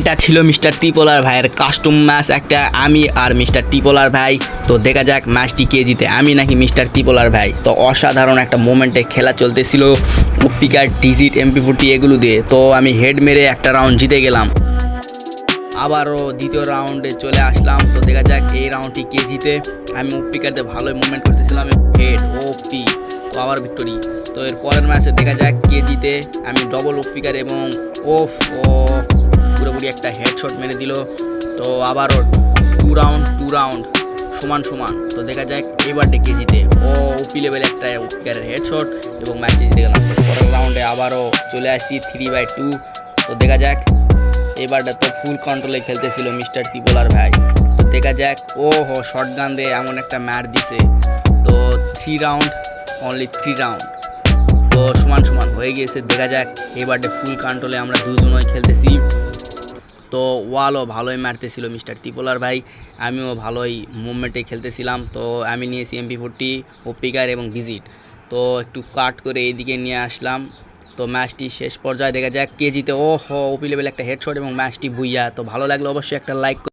এটা ছিল মিস্টার ত্রিপোলার ভাইয়ের কাস্টম ম্যাচ একটা আমি আর মিস্টার ত্রিপোলার ভাই। তো দেখা যাক ম্যাচটি কে জিতে, আমি নাকি মিস্টার ত্রিপোলার ভাই। তো অসাধারণ একটা মোমেন্টে খেলা চলতেছিল পিকার ডিজিট এমপি ফোরটি এগুলো দিয়ে। তো আমি হেড মেরে একটা রাউন্ড জিতে গেলাম। আবারও দ্বিতীয় রাউন্ডে চলে আসলাম। তো দেখা যাক এই রাউন্ডটি কে জিতে। আমি উপিকারতে ভালোই মুভমেন্ট করতেছিলাম হেড ও পি তো আবার ভিক্টোরি তো এর পরের ম্যাচে দেখা যাক কে জিতে। আমি ডবল উপিকার এবং ওফ ও পুরোপুরি একটা হেডশট মেরে দিল। তো আবারও টু রাউন্ড টু রাউন্ড সমান সমান। তো দেখা যাক এবারটা কে জিতে। ও ওপি লেভেল একটা উপিকারের হেডশট এবং ম্যাচটি জিতে গেলাম পরের রাউন্ডে আবারও চলে আসছি থ্রি বাই টু তো দেখা যাক এবারটা তো ফুল কন্ট্রোলে খেলতেছিল মিস্টার ত্রিপোলার ভাই। তো দেখা যাক ও হো শর্ট গান দিয়ে এমন একটা ম্যাচ দিছে। তো three round only three round তো সমান সমান হয়ে গিয়েছে দেখা যাক এবারটা ফুল কন্ট্রোলে আমরা দুজনই খেলতেছি। তো ওয়ালও ভালোই মারতেছিল মিস্টার ত্রিপোলার ভাই। আমিও ভালোই মুভমেন্টে খেলতেছিলাম। তো আমি নিয়েছি এমপি ফোরটি ওপিকার এবং ভিজিট তো একটু কাট করে এইদিকে নিয়ে আসলাম। তো ম্যাচটি শেষ পর্যায়ে দেখা যাক কে জিতে। ও হো ওপি লেভেল একটা হেডশট এবং ম্যাচটি বুইয়া। তো ভালো লাগলে অবশ্যই একটা লাইক